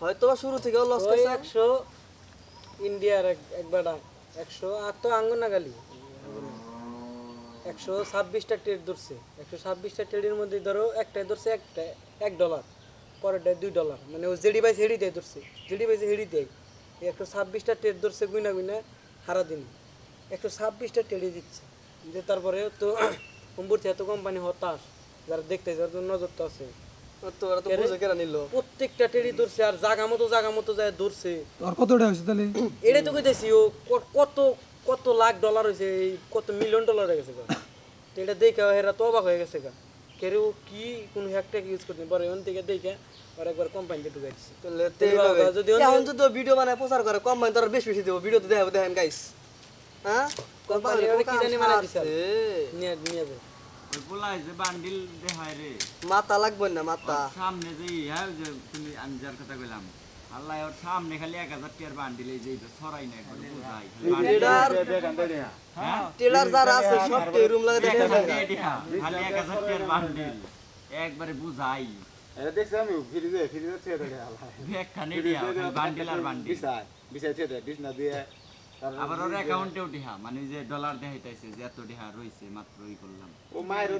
হয়তো শুরু থেকে লস করছে। একশো ইন্ডিয়ার এক একবার একশো আর তো আঙ্গনা গালি একশো ছাব্বিশটা ট্রেড ধরছে। একশো ছাব্বিশটা ট্রেডের মধ্যে ধরো একটাই ধরছে একটা এক ডলার পরেরটায় দুই ডলার মানে ও জেডি বাইস হেডি দেয় ধরছে। জেডি বাইস হেডি দেয় একশো ছাব্বিশটা ট্রেড ধরছে গুইনা গুইনা হারা দিন একশো ছাব্বিশটা ট্রেডে দিচ্ছে যে তারপরে তো কুম্বুর এত কোম্পানি হতাশ যারা দেখতে যারা তো নজর তো আছে। তো ওরা তো বুঝে কেনা নিল। প্রত্যেকটা টেরি ধরছে আর জাগা মতো জাগা মতো যায় ধরছে। তোর কতটা হয়েছে তাহলে? এটাই তো কইতেছি ও কত কত লাখ ডলার হয়েছে এই কত মিলিয়ন ডলার হয়ে গেছে এটা দেখে হেরা তো অবাক হয়ে গেছে গা। কেরে ও কি কোন হ্যাকট্যাক ইউজ করতে পারে ওখান থেকে দেখে আর একবার কোম্পানিতে ঢুকে দিচ্ছে তো তেল যদি এখন ভিডিও বানায় প্রচার করে কম তোর বেশি বেশি দেবো। ভিডিও তো দেখাবো দেখেন গাইস হ্যাঁ? কোম্পানি কি জানি। নিয়ে নিয়ে যাবে ওই যে বান্ডিল দেখায় রে। মাথা লাগবে না মাথা। সামনে যে হ্যাঁ যে তুমি আমি যার কথা কইলাম। আল্লাহ ওর সামনে খালি এক হাজার টিয়ার বান্ডিল এই যে ছড়াই না একবার বুঝাই। টেলার হ্যাঁ? টেলার যারা আছে সব রুম লাগে দেখে খালি এক হাজার টিয়ার বান্ডিল। একবারে বুঝাই। এটা দেখছি আমি ফ্রিজে ফ্রিজে দেয় আল্লাহ। বান্ডিল আর বান্ডিল। বিছায় ছেড়ে দেয় বিছনা দিয়ে। আবার ওর অ্যাকাউন্টেও টিহা মানে ওই যে ডলার দেখাইতেছে যে এত টিহা রইছে মাত্র ই করলাম। ও মায়ের